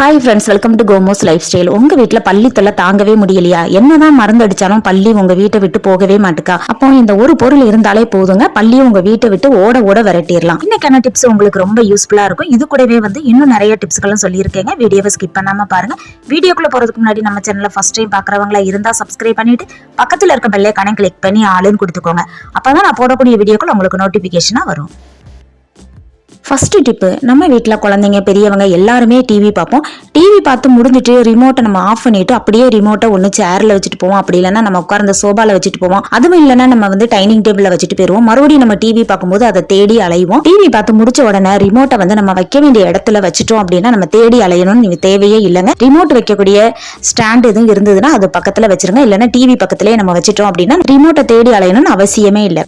Hi friends welcome to Komos life style உங்க வீட்டில் பள்ளி தொல்லை தாங்கவே முடியலையா? என்னதான் மருந்து அடிச்சாலும் பள்ளி உங்க வீட்டை விட்டு போகவே மாட்டுக்கா? அப்போ இந்த ஒரு பொருள் இருந்தாலே போதுங்க பள்ளி உங்க வீட்டை விட்டு ஓட ஓட விரட்டிடலாம். இன்னைக்கான டிப்ஸ் உங்களுக்கு ரொம்ப யூஸ்ஃபுல்லா இருக்கும். இது கூடவே வந்து இன்னும் நிறைய டிப்ஸ்களும் சொல்லியிருக்கேங்க. வீடியோவை ஸ்கிப் பண்ணாம பாருங்க. வீடியோக்குள்ள போறதுக்கு முன்னாடி நம்ம சேனலை ஃபர்ஸ்ட் டைம் பாக்குறவங்களா இருந்தா சப்ஸ்கிரைப் பண்ணிட்டு பக்கத்துல இருக்க பெல்லைக்கான கிளிக் பண்ணி ஆளுன்னு கொடுத்துக்கோங்க. அப்பதான் நான் போடக்கூடிய வீடியோக்கள் உங்களுக்கு நோட்டிபிகேஷனா வரும். ஃபஸ்ட்டு டிப்பு நம்ம வீட்டில் குழந்தைங்க பெரியவங்க எல்லாருமே டிவி பார்ப்போம். டிவி பார்த்து முடிஞ்சிட்டு ரிமோட்டை நம்ம ஆஃப் பண்ணிட்டு அப்படியே ரிமோட்டை ஒன்று சேரில் வச்சுட்டு போவோம். அப்படி இல்லைன்னா நம்ம உட்கார்ந்த சோபாவில் வச்சுட்டு போவோம். அதுவும் இல்லைன்னா நம்ம வந்து டைனிங் டேபிளில் வச்சுட்டு போயிடுவோம் மறுபடியும் நம்ம டிவி பார்க்கும்போது அதை தேடி அலைவோம். டிவி பார்த்து முடிச்ச உடனே ரிமோட்டை வந்து நம்ம வைக்க வேண்டிய இடத்துல வச்சுட்டோம் அப்படின்னா நம்ம தேடி அலையணும்னு தேவையே இல்லைங்க. ரிமோட் வைக்கக்கூடிய ஸ்டாண்ட் எதுவும் இருந்ததுன்னா அது பக்கத்தில் வச்சிருங்க. இல்லைன்னா டிவி பக்கத்திலே நம்ம வச்சுட்டோம் அப்படின்னா ரிமோட்டை தேடி அலையணும்னு அவசியமே இல்லை.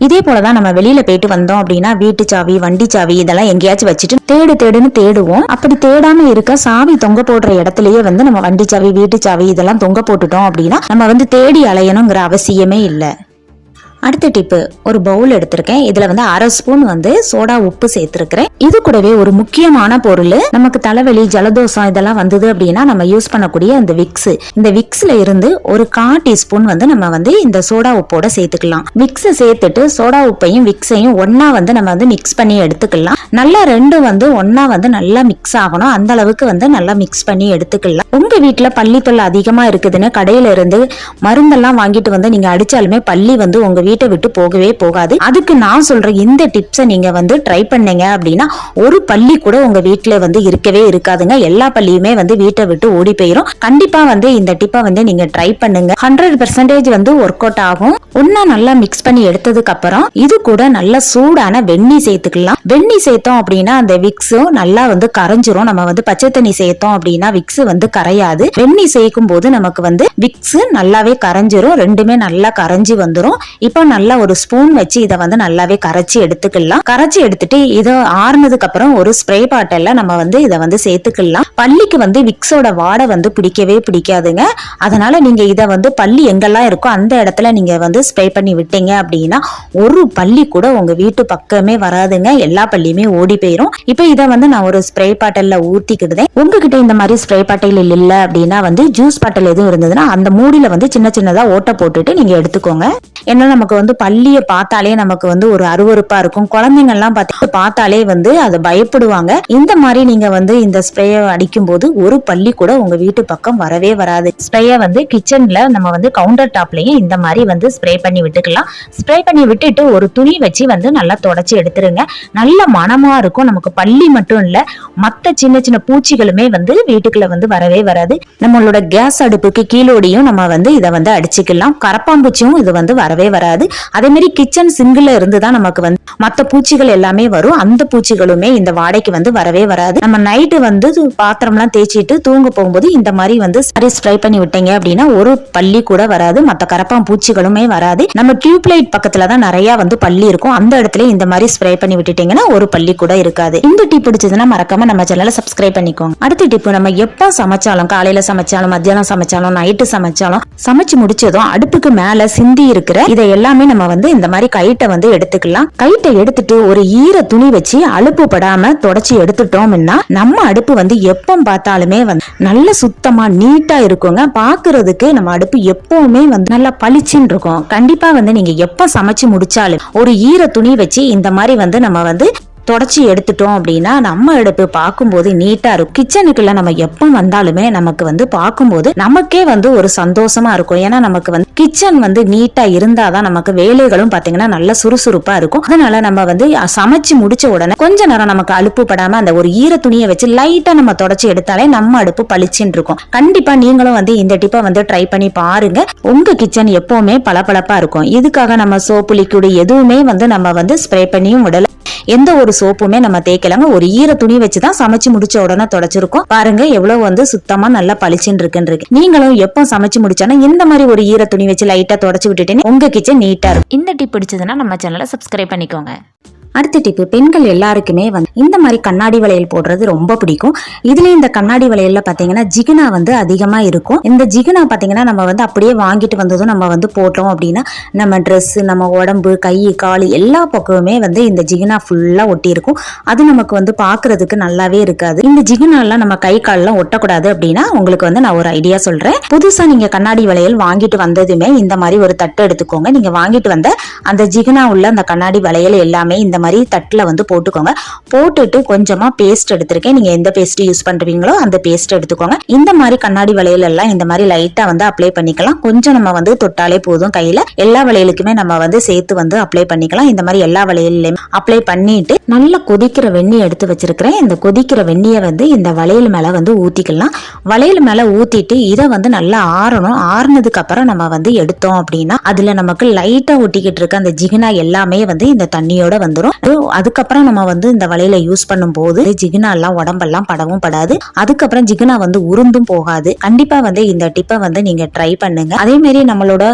இதே போலதான் நம்ம வெளியில போயிட்டு வந்தோம் அப்படின்னா வீட்டு சாவி வண்டி சாவி இதெல்லாம் எங்கேயாச்சும் வச்சுட்டு தேடு தேடுன்னு தேடுவோம். அப்படி தேடாம இருக்க சாவி தொங்க போடுற இடத்துலயே வந்து நம்ம வண்டி சாவி வீட்டு சாவி இதெல்லாம் தொங்க போட்டுட்டோம் அப்படின்னா நம்ம வந்து தேடி அலையணுங்கிற அவசியமே இல்லை. அடுத்த டிப்பு ஒரு பவுல் எடுத்திருக்கேன். இதுல வந்து அரை ஸ்பூன் வந்து சோடா உப்பு சேர்த்திருக்கிறேன். இது கூடவே ஒரு முக்கியமான பொருள். நமக்கு தலைவலி ஜலதோஷம் இதெல்லாம் வந்தது அப்படின்னா நம்ம யூஸ் பண்ணக்கூடிய அந்த விக்ஸ் இந்த விக்ஸ்ல இருந்து ஒரு கா டீஸ்பூன் வந்து நம்ம வந்து இந்த சோடா உப்போட சேர்த்துக்கலாம். விக்ஸ் சேர்த்துட்டு சோடா உப்பையும் விக்ஸையும் ஒன்னா வந்து நம்ம வந்து மிக்ஸ் பண்ணி எடுத்துக்கலாம். நல்லா ரெண்டும் வந்து ஒன்னா வந்து நல்லா மிக்ஸ் ஆகணும். அந்த அளவுக்கு வந்து நல்லா மிக்ஸ் பண்ணி எடுத்துக்கலாம். உங்க வீட்டுல பள்ளி தொல்லை அதிகமா இருக்குதுன்னு கடையில இருந்து மருந்தெல்லாம் வாங்கிட்டு வந்து நீங்க அடிச்சாலுமே பள்ளி வந்து உங்க வீட்டை விட்டு போகவே போகாது. அதுக்கு நான் சொல்ற இந்த டிப்ஸை நீங்க வந்து ட்ரை பண்ணீங்க அப்படின்னா ஒரு பள்ளி கூட உங்க வீட்டுல வந்து இருக்கவே இருக்காதுங்க. எல்லா பள்ளியுமே வந்து வீட்டை விட்டு ஓடி போயிரும். கண்டிப்பா வந்து இந்த டிப்பை வந்து நீங்க ட்ரை பண்ணுங்க. ஹண்ட்ரட் பெர்சன்டேஜ் வந்து ஒர்க் அவுட் ஆகும். ஒன்னா நல்லா மிக்ஸ் பண்ணி எடுத்ததுக்கு அப்புறம் இது கூட நல்ல சூடான வெண்ணி சேர்த்துக்கலாம். வெண்ணி சேர்த்தோம் அப்படின்னா அந்த விக்ஸும் நல்லா வந்து கரைஞ்சிரும். நம்ம வந்து பச்சை தண்ணி சேர்த்தோம் அப்படின்னா விக்ஸ் வந்து கரையாது. வெண்ணி சேர்க்கும் போது நமக்கு வந்து விக்ஸ் நல்லாவே கரைஞ்சிரும். ரெண்டுமே நல்லா கரைஞ்சி வந்துரும். இப்ப நல்லா ஒரு ஸ்பூன் வச்சு இதை வந்து நல்லாவே கரைச்சி எடுத்துக்கலாம். கரைச்சி எடுத்துட்டு இதை ஆறுனதுக்கு அப்புறம் ஒரு ஸ்ப்ரே பாட்டில்ல நம்ம வந்து இதை வந்து சேர்த்துக்கலாம். பள்ளிக்கு வந்து விக்ஸோட வாடை வந்து பிடிக்கவே பிடிக்காதுங்க. அதனால நீங்க இதை வந்து பள்ளி எங்கெல்லாம் இருக்கோ அந்த இடத்துல நீங்க வந்து ஸ்ப்ரே பண்ணி விட்டீங்க அப்படின்னா ஒரு பள்ளி கூட உங்க வீட்டு பக்கமே வராதுங்க. எல்லா பள்ளியுமே ஓடி போயிரும். இப்போ இதை வந்து நான் ஒரு ஸ்ப்ரே பாட்டில்ல ஊத்திக்கிடுதேன். உங்ககிட்ட இந்த மாதிரி ஸ்ப்ரே பாட்டில் இல்லை அப்படின்னா வந்து ஜூஸ் பாட்டில் எதுவும் இருந்ததுன்னா அந்த மூடியில வந்து சின்ன சின்னதா ஓட்டை போட்டுட்டு நீங்க எடுத்துக்கோங்க. ஏன்னா நமக்கு வந்து பள்ளியை பார்த்தாலே நமக்கு வந்து ஒரு அருவருப்பா இருக்கும். குழந்தைங்க எல்லாம் பார்த்து பார்த்தாலே வந்து அதை பயப்படுவாங்க. இந்த மாதிரி நீங்க வந்து இந்த ஸ்ப்ரேயை அடிக்கும் போது ஒரு பள்ளி கூட உங்க வீட்டு பக்கம் வரவே வராது. ஸ்ப்ரேயை வந்து கிச்சன்ல நம்ம வந்து கவுண்டர் டாப்லயும் இந்த மாதிரி வந்து ஸ்ப்ரே பண்ணி விட்டுக்கலாம். ஸ்ப்ரே பண்ணி விட்டுட்டு ஒரு துணி வச்சு வந்து நல்லா தொடச்சி எடுத்துருங்க. நல்ல மனமா இருக்கும். நமக்கு பள்ளி மட்டும் இல்ல மத்த சின்ன சின்ன பூச்சிகளுமே வந்து வீட்டுக்குள்ள வந்து வரவே வராது. நம்மளோட கேஸ் அடுப்புக்கு கீழோடியும் நம்ம வந்து இதை வந்து அடிச்சுக்கலாம். கரப்பாம்பூச்சியும் இது வந்து வரவே வராது. அதே மாதிரி கிச்சன் சிங்கில் இருந்து தான் நமக்கு வந்து மத்த பூச்சிகள் எல்லாமே வரும். அந்த பூச்சிகளுமே இந்த வாடைக்கு வந்து வரவே வராது. நம்ம நைட்டு வந்து பாத்திரம்லாம் தேய்ச்சிட்டு தூங்க போகும்போது இந்த மாதிரி வந்து சரி ஸ்ப்ரை பண்ணி விட்டீங்க அப்படின்னா ஒரு பள்ளி கூட வராது. மற்ற கரப்பான் பூச்சிகளுமே வராது. நம்ம டியூப் லைட் பக்கத்துல தான் நிறைய வந்து பள்ளி இருக்கும். அந்த இடத்துல இந்த மாதிரி ஸ்ப்ரே பண்ணி விட்டுட்டீங்கன்னா ஒரு பள்ளி கூட இருக்காது. இந்த டிப் பிடிச்சதுன்னா மறக்காம நம்ம சேனலை சப்ஸ்கிரைப் பண்ணிக்கோங்க. அடுத்த டிப் நம்ம எப்போ சமைச்சாலும் காலையில சமைச்சாலும் மத்தியானம் சமைச்சாலும் நைட்டு சமைச்சாலும் சமைச்சு முடிச்சதும் அடுப்புக்கு மேல சிந்தி இருக்கிற இதை எல்லாமே நம்ம வந்து இந்த மாதிரி கைட்டை வந்து எடுத்துக்கலாம். கைட்டை எடுத்துட்டு ஒரு ஈர துணி வச்சு அலுப்பு படாம தொடச்சி எடுத்துட்டோம்னா நம்ம அடுப்பு வந்து எப்போ பார்த்தாலுமே வந்து நல்ல சுத்தமா நீட்டா இருக்குங்க. பாக்குறதுக்கு நம்ம அடுப்பு எப்பவுமே வந்து நல்லா பளிச்சுன்னு இருக்கும். கண்டிப்பா வந்து நீங்க எப்ப சமைச்சு முடிச்சாலும் ஒரு ஈர துணி வச்சு இந்த மாதிரி வந்து நம்ம வந்து தொடச்சி எடுத்துட்டோம் அப்படின்னா நம்ம அடுப்பு பார்க்கும்போது நீட்டா இருக்கும். கிச்சனுக்குள்ள நம்ம எப்போ வந்தாலுமே நமக்கு வந்து பார்க்கும்போது நமக்கே வந்து ஒரு சந்தோஷமா இருக்கும். ஏன்னா நமக்கு வந்து கிச்சன் வந்து நீட்டா இருந்தாதான் நமக்கு வேலைகளும் பாத்தீங்கன்னா நல்ல சுறுசுறுப்பா இருக்கும். அதனால நம்ம வந்து சமைச்சு முடிச்ச உடனே கொஞ்ச நேரம் நமக்கு அலுப்பு படாம அந்த ஒரு ஈர துணியை வச்சு லைட்டா நம்ம தொடச்சி எடுத்தாலே நம்ம அடுப்பு பளிச்சுன்னு இருக்கும். கண்டிப்பா நீங்களும் வந்து இந்த டிப்பை வந்து ட்ரை பண்ணி பாருங்க. உங்க கிச்சன் எப்பவுமே பளபளப்பா இருக்கும். இதுக்காக நம்ம சோப்பு லிக்விட் எதுவுமே வந்து நம்ம வந்து ஸ்ப்ரே பண்ணியும் விடல. எந்த ஒரு சோப்புமே நம்ம தேய்க்கலாங்க. ஒரு ஈர துணி வச்சு தான் சமைச்சு முடிச்ச உடனே தொடச்சிருக்கோம். பாருங்க எவ்வளவு வந்து சுத்தமா நல்லா பளிச்சுன்னு இருக்குன்னு இருக்கு நீங்களும் எப்போ சமைச்சு முடிச்சானா இந்த மாதிரி ஒரு ஈர துணி வச்சு லைட்டா தொடச்சு விட்டுட்டேன்னு உங்க கிச்சன் நீட்டா இருக்கும். இந்த டிப் பிடிச்சதுன்னா நம்ம சேனலை சப்ஸ்கிரைப் பண்ணிக்கோங்க. அடுத்த டிப்பு பெண்கள் எல்லாருக்குமே வந்து இந்த மாதிரி கண்ணாடி வளையல் போடுறது ரொம்ப பிடிக்கும். இதுல இந்த கண்ணாடி வளையல்ல பாத்தீங்கன்னா ஜிகினா வந்து அதிகமா இருக்கும். இந்த ஜிகினா பாத்தீங்கன்னா நம்ம வந்து அப்படியே வாங்கிட்டு வந்ததும் நம்ம வந்து போட்டோம் அப்படின்னா நம்ம ட்ரெஸ் நம்ம உடம்பு கை கால் எல்லா பக்கமுமே வந்து இந்த ஜிகினா ஃபுல்லா ஒட்டி இருக்கும் அது நமக்கு வந்து பாக்குறதுக்கு நல்லாவே இருக்காது. இந்த ஜிகினாலாம் நம்ம கை கால்லாம் ஒட்டக்கூடாது அப்படின்னா உங்களுக்கு வந்து நான் ஒரு ஐடியா சொல்றேன். புதுசா நீங்க கண்ணாடி வளையல் வாங்கிட்டு வந்ததுமே இந்த மாதிரி ஒரு தட்டு எடுத்துக்கோங்க. நீங்க வாங்கிட்டு வந்த அந்த ஜிகினா உள்ள அந்த கண்ணாடி வளையல் எல்லாமே இந்த மாதிரி தட்டில் வந்து போட்டுக்கோங்க. போட்டுட்டு கொஞ்சமாக பேஸ்ட் எடுத்திருக்கேன். நீங்கள் எந்த பேஸ்ட் யூஸ் பண்ணுறீங்களோ அந்த பேஸ்ட் எடுத்துக்கோங்க. இந்த மாதிரி கண்ணாடி வளையலெல்லாம் இந்த மாதிரி லைட்டாக வந்து அப்ளை பண்ணிக்கலாம். கொஞ்சம் நம்ம வந்து தொட்டாலே போதும் கையில். எல்லா வளையலுக்குமே நம்ம வந்து சேர்த்து வந்து அப்ளை பண்ணிக்கலாம். இந்த மாதிரி எல்லா வளையல்லையுமே அப்ளை பண்ணிட்டு நல்லா கொதிக்கிற வெந்நீர் எடுத்து வச்சிருக்கிறேன். இந்த கொதிக்கிற வெந்நியை வந்து இந்த வளையல் மேலே வந்து ஊற்றிக்கலாம் வளையல் மேலே ஊற்றிட்டு இதை வந்து நல்லா ஆறணும். ஆறுனதுக்கு அப்புறம் நம்ம வந்து எடுத்தோம் அப்படின்னா அதில் நமக்கு லைட்டாக ஒட்டிக்கிட்டு இருக்க அந்த ஜிகினா எல்லாமே வந்து இந்த தண்ணியோட வந்துடும் அதுக்கப்புறம் நம்ம வந்து இந்த வளையல யூஸ் பண்ணும்போது ஜிகினா எல்லாம் உடம்பெல்லாம் படவும் படாது. அதுக்கப்புறம் ஜிகினா வந்து உருந்தும் போகாது. கண்டிப்பா வந்து இந்த டிப்பை வந்து நீங்க ட்ரை பண்ணுங்க. அதே மாதிரி நம்மளோட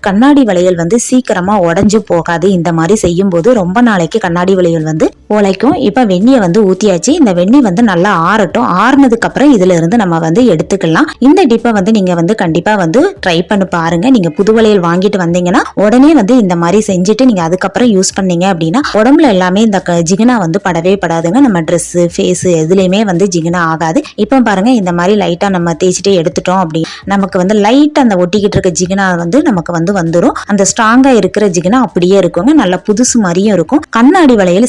கண்ணாடி வளையல் வந்து சீக்கிரமா உடஞ்சு போகாது. இந்த மாதிரி செய்யும் போது ரொம்ப நாளைக்கு கண்ணாடி வளையல் வந்து உழைக்கும் இப்போ வெந்நியை வந்து ஊற்றியாச்சு இந்த வெந்நி வந்து நல்லா ஆறட்டும். ஆறுனதுக்கப்புறம் இதில் இதுல இருந்து நம்ம வந்து எடுத்துக்கலாம். இந்த டிப்பை வந்து நீங்கள் வந்து கண்டிப்பாக வந்து ட்ரை பண்ணி பாருங்க. நீங்கள் புது வளையல் வாங்கிட்டு வந்தீங்கன்னா உடனே வந்து இந்த மாதிரி செஞ்சுட்டு நீங்கள் அதுக்கப்புறம் யூஸ் பண்ணீங்க அப்படின்னா உடம்புல எல்லாமே இந்த க- ஜிகினா வந்து படவே படாதுங்க. நம்ம ட்ரெஸ்ஸு ஃபேஸு எதுலேயுமே வந்து ஜிகினா ஆகாது. இப்போ பாருங்க இந்த மாதிரி லைட்டாக நம்ம தேய்ச்சிட்டு எடுத்துட்டோம் அப்படி நமக்கு வந்து லைட்டாக அந்த ஒட்டிக்கிட்டு இருக்க ஜிகினா வந்து நமக்கு வந்து வந்துடும் அந்த ஸ்ட்ராங்காக இருக்கிற ஜிகினா அப்படியே இருக்குங்க. நல்ல புதுசு மாதிரியும் இருக்கும். கண்ணாடி வளையல்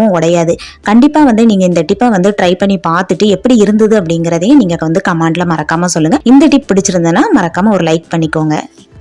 கண்டிப்பாகவும் உடையாது. கண்டிப்பாக வந்து நீங்கள் இந்த டிப்பை வந்து ட்ரை பண்ணி பார்த்துட்டு எப்படி இருந்தது அப்படிங்கிறதையும் நீங்கள் வந்து கமெண்ட்டில் மறக்காமல் சொல்லுங்கள் இந்த டிப் பிடிச்சிருந்ததுன்னா மறக்காமல் ஒரு லைக் பண்ணிக்கோங்க.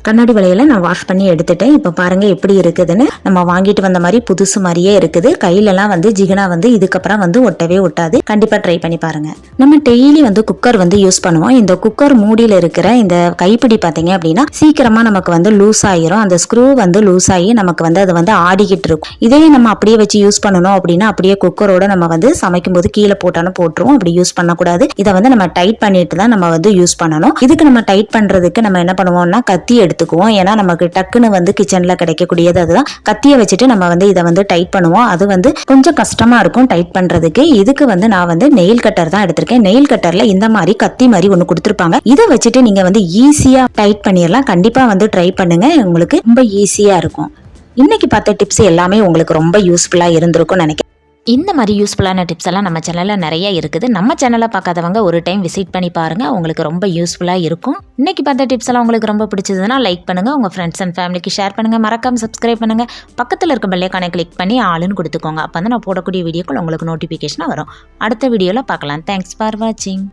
கண்ணாடி வளையலை நான் வாஷ் பண்ணி எடுத்துட்டேன். இப்போ பாருங்கள் எப்படி இருக்குதுன்னு. நம்ம வாங்கிட்டு வந்த மாதிரி புதுசு மாதிரியே இருக்குது. கையிலலாம் வந்து ஜிகனா வந்து இதுக்கப்புறம் வந்து ஒட்டவே ஒட்டாது. கண்டிப்பாக ட்ரை பண்ணி பாருங்கள் நம்ம டெய்லி வந்து குக்கர் வந்து யூஸ் பண்ணுவோம். இந்த குக்கர் மூடியில் இருக்கிற இந்த கைப்பிடி பார்த்தீங்க அப்படின்னா சீக்கிரமாக நமக்கு வந்து லூஸ் ஆகிரும் அந்த ஸ்க்ரூ வந்து லூஸ் ஆகி நமக்கு வந்து அது வந்து ஆடிக்கிட்டு இருக்கும். இதே நம்ம அப்படியே வச்சு யூஸ் பண்ணணும் அப்படின்னா அப்படியே குக்கரோட நம்ம வந்து சமைக்கும் போது கீழே போட்டாலும் போட்டுருவோம். அப்படி யூஸ் பண்ணக்கூடாது. இதை வந்து நம்ம டைட் பண்ணிட்டு தான் நம்ம வந்து யூஸ் பண்ணணும். இதுக்கு நம்ம டைட் பண்ணுறதுக்கு நம்ம என்ன பண்ணுவோம்னா கத்தி எடுத்துக்குவோம். ஏன்னா நமக்கு டக்குன்னு வந்து கிச்சன்ல கிடைக்கக்கூடியது அதுதான். கத்தியை வச்சுட்டு நம்ம வந்து இதை வந்து டைட் பண்ணுவோம். அது வந்து கொஞ்சம் கஷ்டமா இருக்கும் டைட் பண்றதுக்கு. இதுக்கு வந்து நான் வந்து நெயில் கட்டர் தான் எடுத்திருக்கேன். நெயில் கட்டர்ல இந்த மாதிரி கத்தி மாதிரி ஒன்று கொடுத்துருப்பாங்க. இதை வச்சுட்டு நீங்க வந்து ஈஸியா டைட் பண்ணிடலாம். கண்டிப்பா வந்து ட்ரை பண்ணுங்க. உங்களுக்கு ரொம்ப ஈஸியா இருக்கும். இன்னைக்கு பார்த்த டிப்ஸ் எல்லாமே உங்களுக்கு ரொம்ப யூஸ்ஃபுல்லா இருந்திருக்கும் நினைக்கிறேன். இந்த மாதிரி யூஸ்ஃபுல்லான டிப்ஸ் எல்லாம் நம்ம சேனலில் நிறைய இருக்குது. நம்ம சேனலை பார்க்காதவங்க ஒரு டைம் விசிட் பண்ணி பாருங்கள் உங்களுக்கு ரொம்ப யூஸ்ஃபுல்லாக இருக்கும். இன்றைக்கி பார்த்த டிப்ஸ் எல்லாம் உங்களுக்கு ரொம்ப பிடிச்சதுன்னா லைக் பண்ணுங்கள் உங்கள் ஃப்ரெண்ட்ஸ் அண்ட் ஃபேமிலிக்கு ஷேர் பண்ணுங்கள் மறக்காமல் சப்ஸ்கிரைப் பண்ணுங்கள் பக்கத்தில் இருக்க பெல்லைக்கானை கிளிக் பண்ணி ஆளுன்னு கொடுத்துக்கோங்க. அப்போ வந்து நான் போடக்கூடிய வீடியோக்கள் உங்களுக்கு நோட்டிஃபிகேஷனாக வரும். அடுத்த வீடியோவில் பார்க்கலாம். தேங்க்ஸ் ஃபார் வாட்சிங்